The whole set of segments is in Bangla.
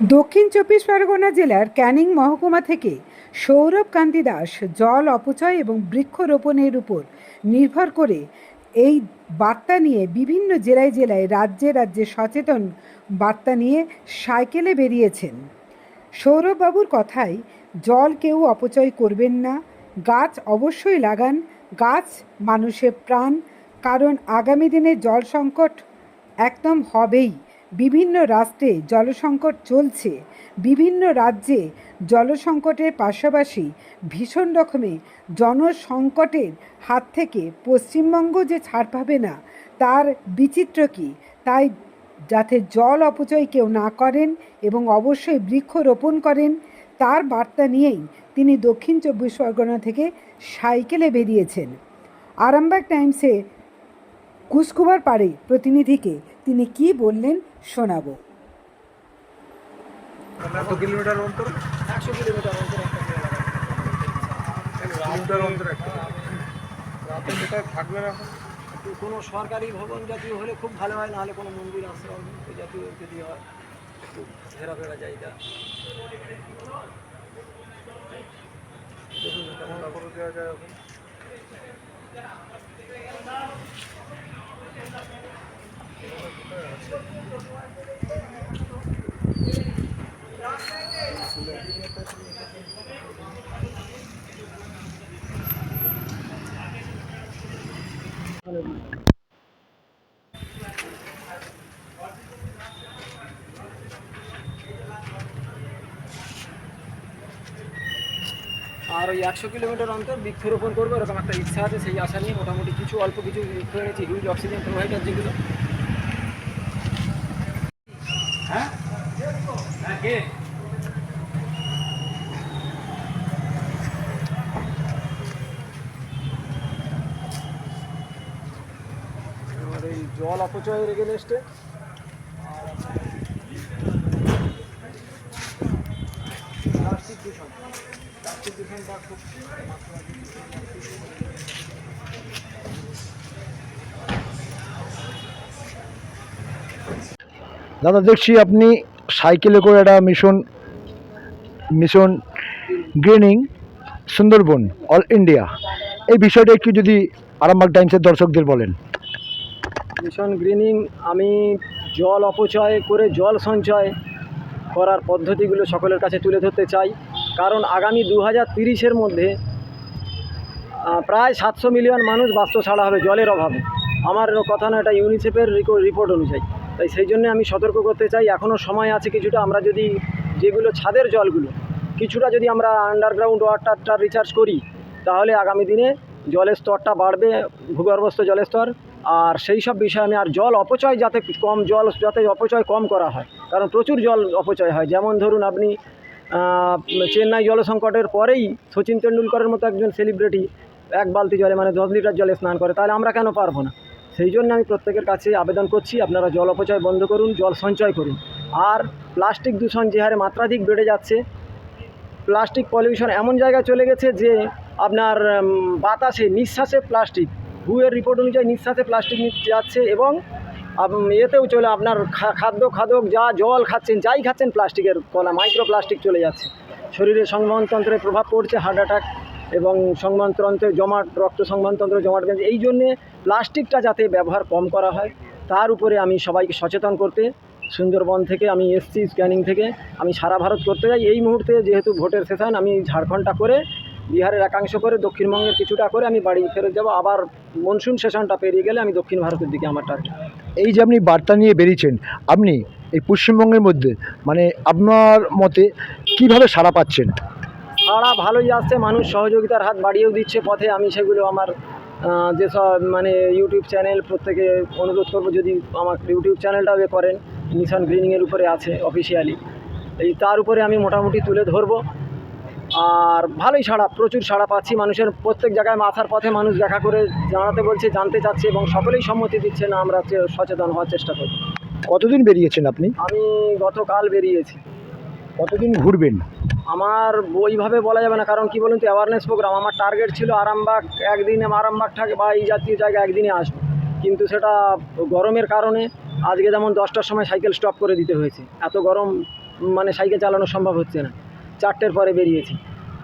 দক্ষিণ চব্বিশ পরগনা জেলার ক্যানিং মহকুমা থেকে সৌরভ কান্তি দাস জল অপচয় এবং বৃক্ষরোপণের উপর নির্ভর করে এই বার্তা নিয়ে বিভিন্ন জেলায় জেলায় রাজ্যে রাজ্যে সচেতন বার্তা নিয়ে সাইকেলে বেরিয়েছেন। সৌরভবাবুর কথায়, জল কেউ অপচয় করবেন না, গাছ অবশ্যই লাগান, গাছ মানুষের প্রাণ, কারণ আগামী দিনে জল সংকট একদম হবেই। বিভিন্ন রাষ্ট্রে জলসংকট চলছে। বিভিন্ন রাজ্যে জলসংকটের পাশাপাশি ভীষণ রকমে জনসংকটের হাত থেকে পশ্চিমবঙ্গ যে ছাড় পাবে না, তার বিচিত্র কী? তাই যাতে জল অপচয় কেউ না করেন এবং অবশ্যই বৃক্ষরোপণ করেন, তার বার্তা নিয়েই তিনি দক্ষিণ চব্বিশ পরগনা থেকে সাইকেলে বেরিয়েছেন। আরামবাগ টাইমসে কুসকুবার পাড়ে প্রতিনিধিকে তিনি কি বললেন শোনাবো। কত কিলোমিটার অন্তর? একশো কিলোমিটার অন্তর একটা করে লাগানো। কিলোমিটার অন্তর একটা রাতে কোথায় থাকবেন এখন? কোনো সরকারি ভবন জাতীয় হলে খুব ভালো হয় নাহলে কোনো মন্দির আশ্রম জাতীয় যদি হয় ঘেরাফেরা জায়গা। দেখুন এটা কেমন করে দেওয়া যায় এখন? Thank you. আর ওই একশো কিলোমিটার অন্তর বৃক্ষরোপণ করব, এরকম একটা ইচ্ছা আছে, সেই আশা নিয়ে মোটামুটি কিছু, অল্প কিছু বৃক্ষ এনেছি হিউজ অক্সিজেন প্রোভাইডার যেগুলো। হ্যাঁ? হ্যাঁ এই জল অপচয়ের প্লাস্টিক দূষণ দাদা, দেখছি আপনি সাইকেলে করে একটা mission mission greening Sundarban all India এই বিষয়টা একটু যদি আরামবাগ টাইমসের দর্শকদের বলেন। মিশন গ্রিনিং আমি জল অপচয় করে জল সঞ্চয় করার পদ্ধতিগুলো সকলের কাছে তুলে ধরতে চাই। কারণ আগামী দু হাজার তিরিশের মধ্যে প্রায় সাতশো মিলিয়ন মানুষ বাস্তু ছাড়া হবে, জলের অভাবে। আমার কথা না, এটা ইউনিসেফের রিপোর্ট অনুযায়ী। তাই সেই জন্য আমি সতর্ক করতে চাই, এখনও সময় আছে কিছুটা, আমরা যদি যেগুলো ছাদের জলগুলো, কিছুটা যদি আমরা আন্ডারগ্রাউন্ড ওয়াটারটা রিচার্জ করি, তাহলে আগামী দিনে জলের স্তরটা বাড়বে, ভূগর্ভস্থ জলের স্তর, আর সেই সব বিষয়ে আমি আর জল অপচয় যাতে কম, জল যাতে অপচয় কম করা হয়, কারণ প্রচুর জল অপচয় হয়। যেমন ধরুন আপনি চেন্নাই জলসংকটের পরেই সচিন তেন্ডুলকরের মতো একজন সেলিব্রিটি এক বালতি জলে মানে দশ লিটার জলে স্নান করে। তাহলে আমরা কেন পারব না? সেই জন্য আমি প্রত্যেকের কাছে আবেদন করছি, আপনারা জল অপচয় বন্ধ করুন, জল সঞ্চয় করুন। আর প্লাস্টিক দূষণ যে হারে মাত্রাধিক বেড়ে যাচ্ছে, প্লাস্টিক পলিউশন এমন জায়গায় চলে গেছে যে আপনার বাতাসে নিঃশ্বাসে প্লাস্টিক হুয়ের রিপোর্ট অনুযায়ী নিঃশ্বাসে প্লাস্টিক যাচ্ছে এবং এতেও চলে, আপনার খাদ্য, খাদক, যা জল খাচ্ছেন, যাই খাচ্ছেন, প্লাস্টিকের কলা মাইক্রো প্লাস্টিক চলে যাচ্ছে। শরীরে সংবহনতন্ত্রে প্রভাব পড়ছে হার্ট অ্যাটাক এবং সংবহনতন্ত্রে জমাট, রক্ত সংবহনতন্ত্রে জমাট বেঁধে, এই জন্যে প্লাস্টিকটা যাতে ব্যবহার কম করা হয়, তার উপরে আমি সবাইকে সচেতন করতে, সুন্দরবন থেকে আমি এসছি স্ক্যানিং থেকে, আমি সারা ভারত করতে যাই। এই মুহূর্তে যেহেতু ভোটের সেশন আমি ঝাড়খণ্ডটা করে, বিহারের একাংশ করে, দক্ষিণবঙ্গের কিছুটা করে আমি বাড়ি ফেরত যাব। আবার মনসুন সেশনটা পেরিয়ে গেলে আমি দক্ষিণ ভারতের দিকে আমার টার্গেট এই যে আপনি বার্তা নিয়ে বেরিয়েছেন, আপনি এই পশ্চিমবঙ্গের মধ্যে মানে আপনার মতে কীভাবে সাড়া পাচ্ছেন? সারা ভালোই আসছে, মানুষ সহযোগিতার হাত বাড়িয়েও দিচ্ছে পথে। আমি সেগুলো আমার যেসব মানে ইউটিউব চ্যানেল প্রত্যেকে অনুরোধ করব যদি আমার ইউটিউব চ্যানেলটাও এ করেন। মিশন গ্রিনিংয়ের উপরে আছে অফিসিয়ালি এই তার উপরে আমি মোটামুটি তুলে ধরবো। আর ভালোই সাড়া প্রচুর সাড়া পাচ্ছি মানুষের। প্রত্যেক জায়গায় মাথার পথে মানুষ দেখা করে জানাতে বলছে জানতে চাচ্ছে এবং সকলেই সম্মতি দিচ্ছে না আমরা সচেতন হওয়ার চেষ্টা করি কতদিন বেরিয়েছেন আপনি? আমি গতকাল বেরিয়েছি। কতদিন ঘুরবেন? আমার ওইভাবে বলা যাবে না কারণ কি বলুন তো অ্যাওয়ারনেস প্রোগ্রাম আমার টার্গেট ছিল আরামবাগ একদিনে আরামবাগ থাকে বা এই জাতীয় জায়গা একদিনে আসব। কিন্তু সেটা গরমের কারণে আজকে যেমন দশটার সময় সাইকেল স্টপ করে দিতে হয়েছে। এত গরম মানে সাইকেল চালানো সম্ভব হচ্ছে না। চারটের পরে বেরিয়েছি।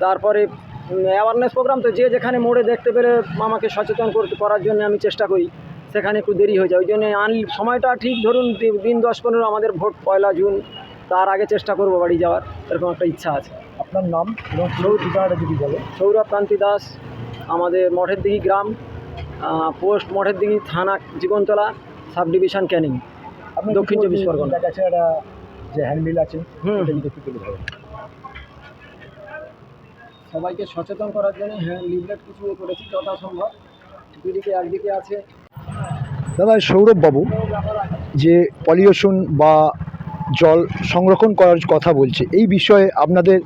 তারপরে অ্যাওয়ারনেস প্রোগ্রাম তো যে যেখানে মোড়ে দেখতে পেলে আমাকে সচেতন করতে করার জন্য আমি চেষ্টা করি। সেখানে একটু দেরি হয়ে যায়। ওই জন্য আন সময়টা ঠিক ধরুন দিন দশ পনেরো আমাদের ভোট পয়লা জুন তার আগে চেষ্টা করব বাড়ি যাওয়ার। এরকম একটা ইচ্ছা আছে। আপনার নাম এবং পুরো ঠিকানাটা যদি বলে? সৌরভ কান্তি দাস আমাদের মঠের দিঘি গ্রাম পোস্ট মঠের দিঘি থানা জীবনতলা সাব ডিভিশন ক্যানিং আপনি দক্ষিণ চব্বিশ পরগনা। একটা যে হ্যান্ডবিল আছে হুম। সবাইকে সচেতন করার জন্য হ্যাঁ লিভলেট কিছু করেছি যথাসম্ভব। দুদিকে একদিকে আছে। দাদা সৌরভ বাবু যে পলিউশন বা জল সংরক্ষণ করার কথা বলছে এই বিষয়ে আপনাদের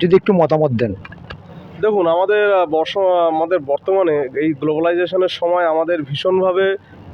যদি একটু মতামত দেন। দেখুন আমাদের বর্ষ আমাদের বর্তমানে এই গ্লোবালাইজেশনের সময় আমাদের ভীষণভাবে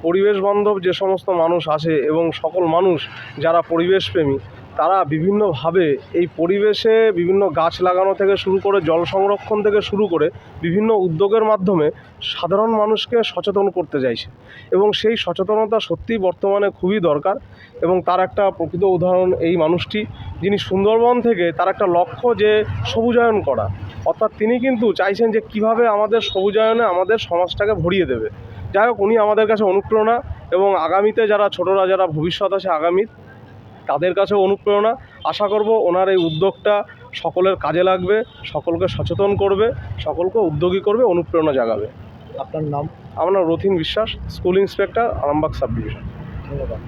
পরিবেশ বান্ধব যে সমস্ত মানুষ আছে এবং সকল মানুষ যারা পরিবেশপ্রেমী তারা বিভিন্নভাবে এই পরিবেশে বিভিন্ন গাছ লাগানো থেকে শুরু করে জল সংরক্ষণ থেকে শুরু করে বিভিন্ন উদ্যোগের মাধ্যমে সাধারণ মানুষকে সচেতন করতে চাইছে। এবং সেই সচেতনতা সত্যিই বর্তমানে খুবই দরকার এবং তার একটা প্রকৃত উদাহরণ এই মানুষটি, যিনি সুন্দরবন থেকে তার একটা লক্ষ্য যে সবুজায়ন করা। অর্থাৎ তিনি কিন্তু চাইছেন যে কীভাবে আমাদের সবুজায়নে আমাদের সমাজটাকে ভরিয়ে দেবে। যাই হোক, উনি আমাদের কাছে অনুপ্রেরণা এবং আগামীতে যারা ছোটরা, যারা ভবিষ্যৎ আছে আগামী তাদের কাছে অনুপ্রেরণা। আশা করব ওনার এই উদ্যোগটা সকলের কাজে লাগবে সকলকে সচেতন করবে সকলকে উদ্যোগী করবে অনুপ্রেরণা জাগাবে। আপনার নাম? আমার নাম Rathin Biswas school inspector Arambagh sub division. ধন্যবাদ।